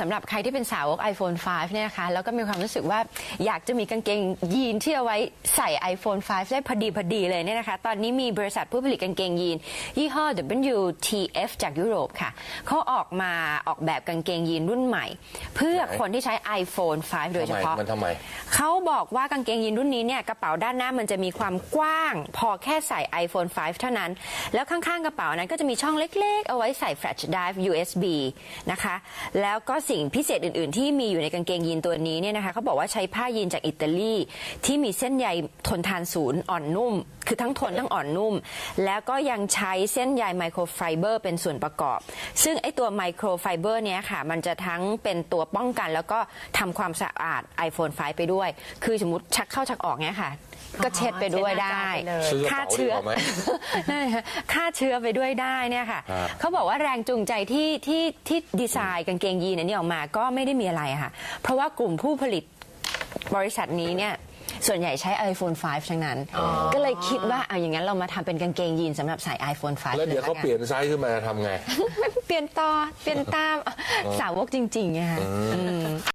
สำหรับใครที่เป็นสาวก iPhone 5 เนี่ยนะคะแล้วก็มีความรู้สึกว่าอยากจะมีกางเกงยีนที่เอาไว้ใส่ iPhone 5 ได้พอดีพอดีเลยเนี่ยนะคะ ตอนนี้มีบริษัทผู้ผลิตกางเกงยีน ยี่ห้อ WTF จากยุโรปค่ะเขาออกมาออกแบบกางเกงยีนรุ่นใหม่ เพื่อไหนคนที่ใช้ iPhone 5 โดยเฉพาะทำไมมันทำไมเขาบอกว่ากางเกงยีนรุ่นนี้เนี่ยกระเป๋าด้านหน้ามันจะมีความกว้าง พอแค่ใส่ iPhone 5 เท่านั้น แล้วข้างๆกระเป๋านั้นก็จะมีช่องเล็ก ๆ เอาไว้ใส่ flash drive USB นะคะแล้วก็สิ่งพิเศษอื่น ๆ ที่มีอยู่ในกางเกงยีนตัวนี้เนี่ยนะคะเขาบอกว่าใช้ผ้ายีนจากอิตาลีที่มีเส้นใยทนทานศูนย์อ่อนนุ่ม คือทั้งทนทั้งอ่อนนุ่ม แล้วก็ยังใช้เส้นใยไมโครไฟเบอร์เป็นส่วนประกอบ ซึ่งไอตัวไมโครไฟเบอร์เนี้ยค่ะมันจะทั้งเป็นตัวป้องกัน แล้วก็ทำความสะอาด iPhone 5 ไปด้วย คือสมมติชักเข้าชักออกเนี้ยค่ะ ก็เช็ดไปด้วยได้เช็ดหน้าจอไปเลยซื้อกระฆ่าเป๋าดีเชื้อกว่าไหมนั่นแหละค่ะฆ่าเชื้อไปด้วยได้เนี่ยค่ะครับ เขาบอกว่าแรงจูงใจที่ที่ที่ดีไซน์กางเกงยีนอันนี้ออกมาก็ไม่ได้มีอะไรอะค่ะ เพราะว่ากลุ่มผู้ผลิตบริษัทนี้เนี่ยส่วนใหญ่ใช้ iPhone 5 ทั้งนั้น ก็เลยคิดว่าเอาอย่างนั้นเรามาทำเป็นกางเกงยีนสำหรับใส่ iPhone 5แล้วเดี๋ยวเขาลกันเปลี่ยนไซส์ขึ้นมาทำไง เปลี่ยนต่อเปลี่ยนตามสาวกจริงๆไงค่ะอืม